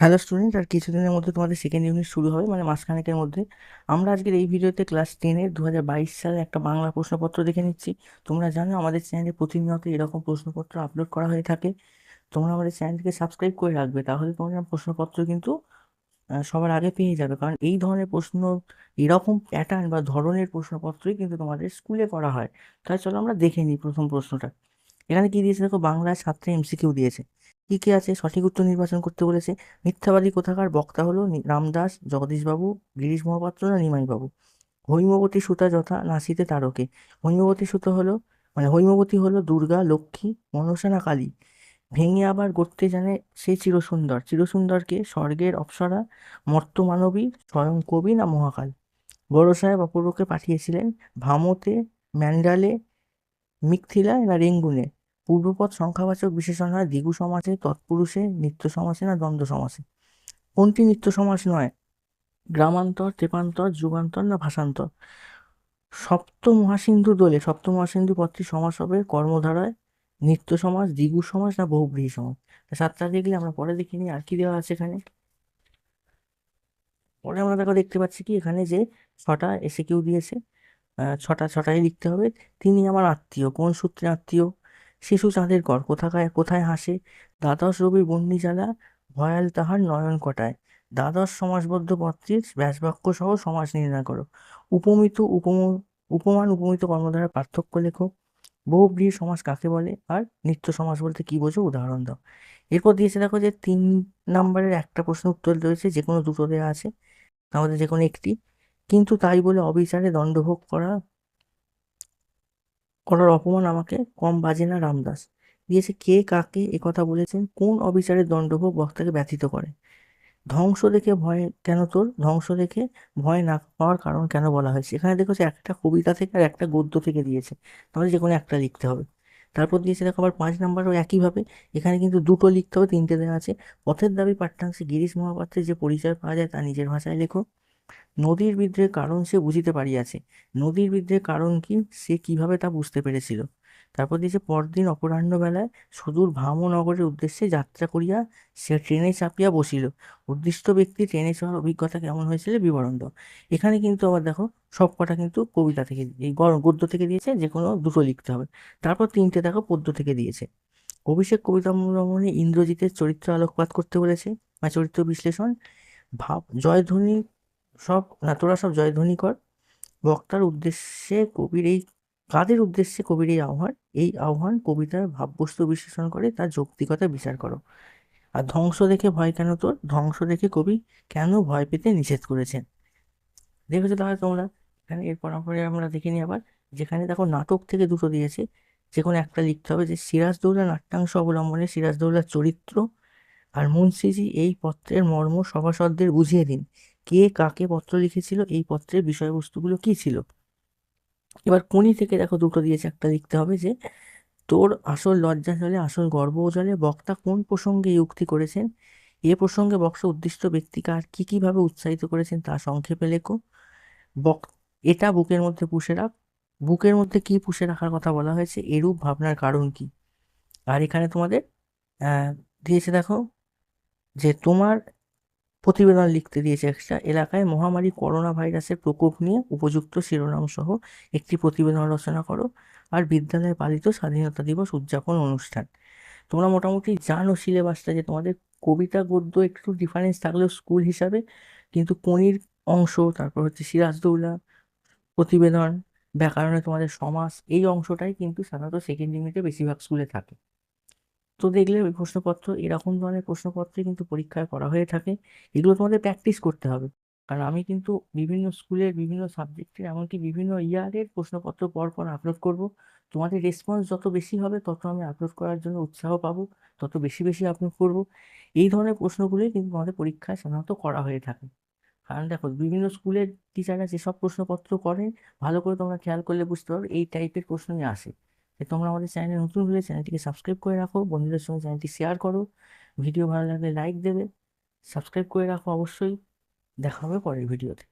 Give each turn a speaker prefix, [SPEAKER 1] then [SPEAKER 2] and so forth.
[SPEAKER 1] Hello student আর কিছুদিনের মধ্যে তোমাদের সেকেন্ড ইউনিট শুরু হবে মানে মাসখানেকের মধ্যে। আমরা আজকের এই ভিডিওতে ক্লাস টেনের দু হাজার বাইশ সালে একটা বাংলা প্রশ্নপত্র দেখে নিচ্ছি। তোমরা জানো আমাদের চ্যানেলে প্রতিনিয়ত এরকম প্রশ্নপত্র আপলোড করা হয়ে থাকে। তোমরা আমাদের চ্যানেলটিকে সাবস্ক্রাইব করে রাখবে, তাহলে তোমরা প্রশ্নপত্র কিন্তু সবার আগে পেয়ে যাবে। কারণ এই ধরনের প্রশ্ন, এরকম প্যাটার্ন বা ধরনের প্রশ্নপত্রই কিন্তু তোমাদের স্কুলে করা হয়। তাই চলো আমরা দেখে নিই প্রথম প্রশ্নটা। এখানে কি দিয়েছে? দেখো, বাংলায় সাতটা এমসিকিউ দিয়েছে। কি কি আছে? সঠিক উত্তর নির্বাচন করতে বলেছে। মিথ্যাবাদী কোথাকার? বক্তা হলো রামদাস, জগদীশবাবু, গিরিশ মহাপাত্র না নিমাইবাবু? হৈমবতী সুতা যথা নাসিতে তারকে। হৈমবতী সুতা হলো মানে হৈমবতী হলো দুর্গা, লক্ষ্মী, মনসা না কালী? ভেঙে আবার গড়তে জানে সে চিরসুন্দর। চিরসুন্দরকে স্বর্গের অপ্সরা মর্তমানবী স্বয়ং কবি না মহাকাল? বড় সাহেব অপূর্বকে পাঠিয়েছিলেন ভামতে, ম্যান্ডালে, মিকথিলায় না রেঙ্গুনে? পূর্বপদ সংখ্যাবাচক বিশেষণ হয় দ্বিগু সমাসে, তৎপুরুষে, নিত্য সমাসে না দ্বন্দ্ব সমাসে। কোনটি নিত্য সমাস নয়? গ্রামান্তর, তেপান্তর, যুগান্তর না ভাষান্তর? সপ্ত মহাসিন্ধু দোলে সপ্ত মহাসিন্ধু পদটি সমাস হবে কর্মধারায়, নিত্য সমাস দ্বিগু সমাস না বহুব্রীহি সমাজ সাতটা দেখলে আমরা পরে দেখিনি আর কি দেওয়া আছে এখানে। পরে আমরা দেখো দেখতে পাচ্ছি কি এখানে যে ছটা এসে কেউ দিয়েছে। ছটা, ছটাই লিখতে হবে। তিনি আমার আত্মীয়। কোন সূত্রে আত্মীয়? শিশু চাঁদের ঘর কোথাকায় কোথায় হাসে? দ্বাদশ রবির বন্যি জ্বালা ভয়াল তাহার নয়ন কটায়। দ্বাদশ সমাসবদ্ধ পত্রের ব্যাসবাক্য সহ সমাস নির্ণয় করো। উপমিত, উপম, উপমান, উপমিত কর্মধারার পার্থক্য লেখো। বহুব্রীহি সমাজ কাকে বলে? আর নিত্য সমাজ বলতে কি বোঝো? উদাহরণ দাও। এরপর দিয়েছে দেখো যে তিন নাম্বারের একটা প্রশ্ন উত্তর রয়েছে যে কোনো দুটো দেওয়া আছে, আমাদের যে কোনো একটি। কিন্তু তাই বলে অবিচারে দণ্ডভোগ করা করার অপমান আমাকে কম বাজে না, রামদাস? দিয়েছে কে কাকে একথা বলেছেন? কোন অবিচারের দণ্ডভোগ বক্তাকে ব্যথিত করে? ধ্বংস দেখে ভয় কেন তোর? ধ্বংস দেখে ভয় না পাওয়ার কারণ কেন বলা হয়েছে? এখানে দেখো যে একটা কবিতা থেকে আর একটা গদ্য থেকে দিয়েছে। তাহলে যে কোনো একটা লিখতে হবে। তারপর দিয়েছে দেখো আবার পাঁচ নাম্বারও একইভাবে। এখানে কিন্তু দুটো লিখতে হবে, তিনটে দেওয়া আছে। পথের দাবি পাঠ্যাংশে গিরিশ মহাপাত্রের যে পরিচয় পাওয়া যায় তা নিজের ভাষায় লেখো। নদীর বিদ্রোহের কারণ সে বুঝিতে পারিয়াছে। নদীর বিদ্রোহের কারণ কি? সে কীভাবে তা বুঝতে পেরেছিল? তারপর দিয়েছে, পরদিন অপরাহ্ন বেলায় সুদূর ভামনগরের উদ্দেশ্যে যাত্রা করিয়া সে ট্রেনে চাপিয়া বসিল। উদ্দিষ্ট ব্যক্তি ট্রেনে চড়ার অভিজ্ঞতা কেমন হয়েছিল বিবরণ দাও। এখানে কিন্তু আবার দেখো, সব কটা কিন্তু কবিতা থেকে, এই গদ্য থেকে দিয়েছে যে কোনো দুটো লিখতে হবে। তারপর তিনটে দেখো, পদ্য থেকে দিয়েছে। অভিষেক কবিতা অবলম্বনে ইন্দ্রজিতের চরিত্র আলোকপাত করতে বলেছে বা চরিত্র বিশ্লেষণ। ভাব, জয়ধ্বনি সব না তোরা সব জয়ধ্বনি কর বক্তার উদ্দেশ্যে কবির এই, কাদের উদ্দেশ্যে কবির এই আহ্বান? এই আহ্বান কবিতার ভাববস্তু বিশ্লেষণ করে, তার যৌক্তিকতা বিচার করো। আর ধ্বংস দেখে ভয় কেন তোর? ধ্বংস দেখে কবি কেন ভয় পেতে নিষেধ করেছেন? দেখেছ তাহলে তোমরা? এখানে এরপর পরে আমরা দেখিনি আবার, যেখানে দেখো নাটক থেকে দুটো দিয়েছে। যে কোনো একটা লিখতে হবে যে সিরাজদৌল্লা নাট্যাংশ অবলম্বনে সিরাজদৌল্লার চরিত্র। আর মুন্সিজি এই পত্রের মর্ম সভাসদদের বুঝিয়ে দিন। কে কাকে পত্র লিখেছিল, এই পত্রের বিষয়বস্তুগুলো কি ছিল? এবার কোনি থেকে দেখো দুটো দিয়েছে, একটা লিখতে হবে যে, তোর আসল লজ্জা জলে, আসল গর্ব জলে, বক্তা কোন প্রসঙ্গে উক্তি করেছেন? এ প্রসঙ্গে বক্তা উদ্দিষ্ট ব্যক্তিকে আর কী কীভাবে উৎসাহিত করেছেন তা সংক্ষেপে লেখো। বক এটা বুকের মধ্যে পুষে রাখ। বুকের মধ্যে কি পুষে রাখার কথা বলা হয়েছে? এরূপ ভাবনার কারণ কি? আর এখানে তোমাদের দিয়েছে দেখো যে, তোমার প্রতিবেদন লিখতে দিয়েছে একটা এলাকায় মহামারী করোনা ভাইরাসের প্রকোপ নিয়ে উপযুক্ত শিরোনাম সহ একটি প্রতিবেদন রচনা করো আর বিদ্যালয়ে পালিত স্বাধীনতা দিবস উদযাপন অনুষ্ঠান। তোমরা মোটামুটি জানো সিলেবাসটা যে তোমাদের কবিতা, গদ্য একটু ডিফারেন্স থাকলেও স্কুল হিসাবে কিন্তু কনির অংশ, তারপর হচ্ছে সিরাজদৌল্লা প্রতিবেদন, ব্যাকরণে তোমাদের সমাস, এই অংশটাই কিন্তু সাধারণত সেকেন্ড ইউনিটে বেশিরভাগ স্কুলে থাকে। তো দেখলে ওই প্রশ্নপত্র, এরকম ধরনের প্রশ্নপত্রই কিন্তু পরীক্ষায় করা হয়ে থাকে। এগুলো তোমাদের প্র্যাকটিস করতে হবে। কারণ আমি কিন্তু বিভিন্ন স্কুলের বিভিন্ন সাবজেক্টের এমনকি বিভিন্ন ইয়ারের প্রশ্নপত্র পর পর আপলোড করব। তোমাদের রেসপন্স যত বেশি হবে, তত আমি আপলোড করার জন্য উৎসাহ পাবো, তত বেশি বেশি আপলোড করব। এই ধরনের প্রশ্নগুলোই কিন্তু তোমাদের পরীক্ষায় সাধারণত করা হয়ে থাকে। কারণ দেখো, বিভিন্ন স্কুলের টিচাররা যেসব প্রশ্নপত্র করেন ভালো করে তোমরা খেয়াল করলে বুঝতে পারবে, এই টাইপের প্রশ্নই আসে। তোমরা আমাদের চ্যানেলে নতুন হলে চ্যানেলটিকে সাবস্ক্রাইব করে রাখো, বন্ধুদের সঙ্গে চ্যানেলটি শেয়ার করো, ভিডিও ভালো লাগলে লাইক দেবে, সাবস্ক্রাইব করে রাখো অবশ্যই, দেখা হবে পরের ভিডিওতে।